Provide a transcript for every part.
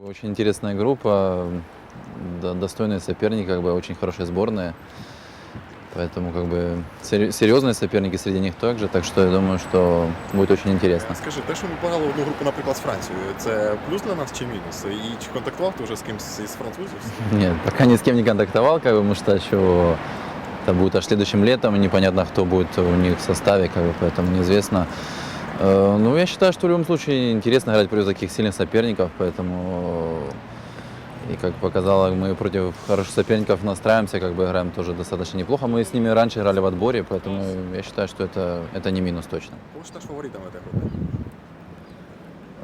Очень интересная группа, д- достойные соперники, как бы очень хорошая сборная. Поэтому как бы сери- серьезные соперники среди них также, так что я думаю, что будет очень интересно. Скажи, те, що ми пограли в одну групу, наприклад, з Францією, це плюс для нас чи мінус? І чи контактував ти вже з кимось із французів? Нет, пока ни с кем не контактовал, как бы, потому что еще это будет аж следующим летом, и непонятно, кто будет у них в составе, как бы, поэтому неизвестно. Э, Ну, я считаю, что в любом случае интересно играть против таких сильных соперников, поэтому и как показало, мы против хороших соперников настраиваемся, как бы играем тоже достаточно неплохо. Мы с ними раньше играли в отборе, поэтому я считаю, что это, это не минус точно. Кого ж теж фаворитами этой групи?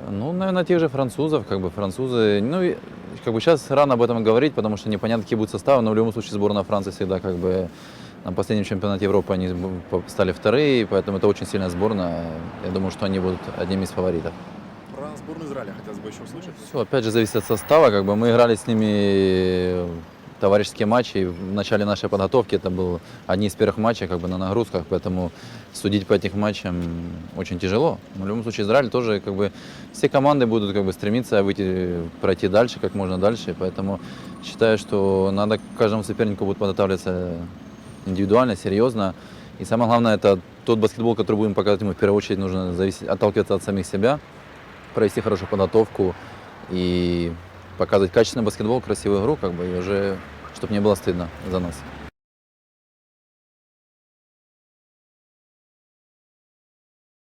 Ну, наверное, тех же французов, как бы французы. Ну, как бы сейчас рано об этом говорить, потому что непонятно, какие будут составы, но в любом случае сборная Франции всегда как бы на последнем чемпионате Европы они б- стали вторые, поэтому это очень сильная сборная. Я думаю, что они будут одними из фаворитов. Про збірну Ізраїля хотілося б ще услышати. Все, опять же, зависит от состава. Как бы мы играли с ними товарищеские матчи. и В начале нашей подготовки это был одни из первых матчей как бы на нагрузках, поэтому судить по этим матчам очень тяжело. Но в любом случае Израиль тоже как бы все команды будут как бы стремиться выйти, пройти дальше, как можно дальше, поэтому считаю, что надо к каждому сопернику будет подготавливаться индивидуально, серьезно. И самое главное, это тот баскетбол, который будем показывать ему, в первую очередь нужно зависеть, отталкиваться от самих себя, провести хорошую подготовку и показывать качественный баскетбол, красивую игру, как бы, и уже, чтобы не было стыдно за нас.